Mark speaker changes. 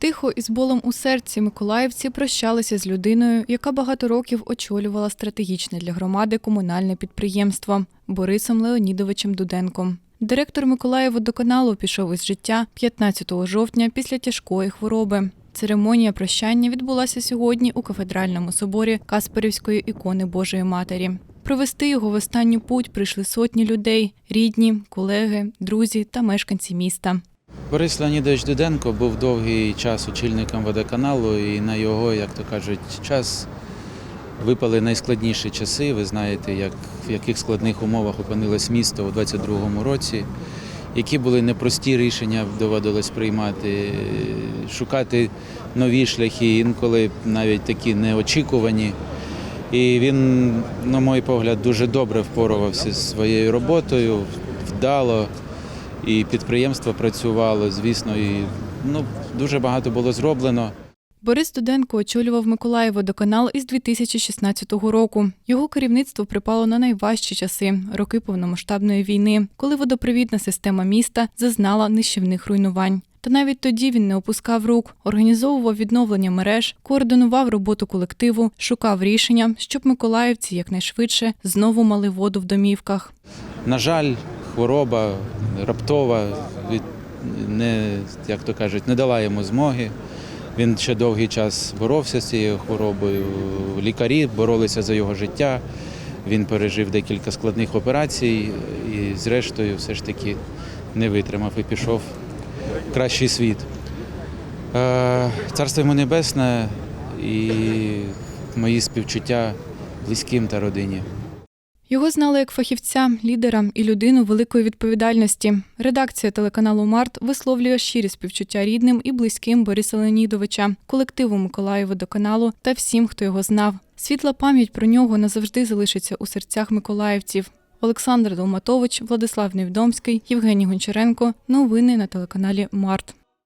Speaker 1: Тихо і з болем у серці миколаївці прощалися з людиною, яка багато років очолювала стратегічне для громади комунальне підприємство Борисом Леонідовичем Дуденком. Директор Миколаєводоканалу пішов із життя 15 жовтня після тяжкої хвороби. Церемонія прощання відбулася сьогодні у кафедральному соборі Касперівської ікони Божої Матері. Провести його в останню путь прийшли сотні людей: рідні, колеги, друзі та мешканці міста.
Speaker 2: Борис Леонідович Дуденко був довгий час очільником водоканалу, і на його, як то кажуть, час випали найскладніші часи. Ви знаєте, як, в яких складних умовах опинилось місто у 22-му році, які були непрості рішення доводилось приймати, шукати нові шляхи, інколи навіть такі неочікувані. І він, на мій погляд, дуже добре впорувався зі своєю роботою, вдало. І підприємство працювало, звісно, і ну, дуже багато було зроблено.
Speaker 1: Борис Дуденко очолював Миколаєводоканал із 2016 року. Його керівництво припало на найважчі часи роки повномасштабної війни, коли водопровідна система міста зазнала нищівних руйнувань. Та навіть тоді він не опускав рук, організовував відновлення мереж, координував роботу колективу, шукав рішення, щоб миколаївці якнайшвидше знову мали воду в домівках.
Speaker 2: На жаль, хвороба раптова не, як то кажуть, не дала йому змоги. Він ще довгий час боровся з цією хворобою. Лікарі боролися за його життя. Він пережив декілька складних операцій і, зрештою, все ж таки не витримав і пішов в кращий світ. Е, Царство йому небесне і мої співчуття близьким та родині.
Speaker 1: Його знали як фахівця, лідера і людину великої відповідальності. Редакція телеканалу Март висловлює щирі співчуття рідним і близьким Бориса Леонідовича, колективу Миколаєводоканалу та всім, хто його знав. Світла пам'ять про нього назавжди залишиться у серцях миколаївців. Олександр Долматович, Владислав Невідомський, Євгеній Гончаренко. Новини на телеканалі Март.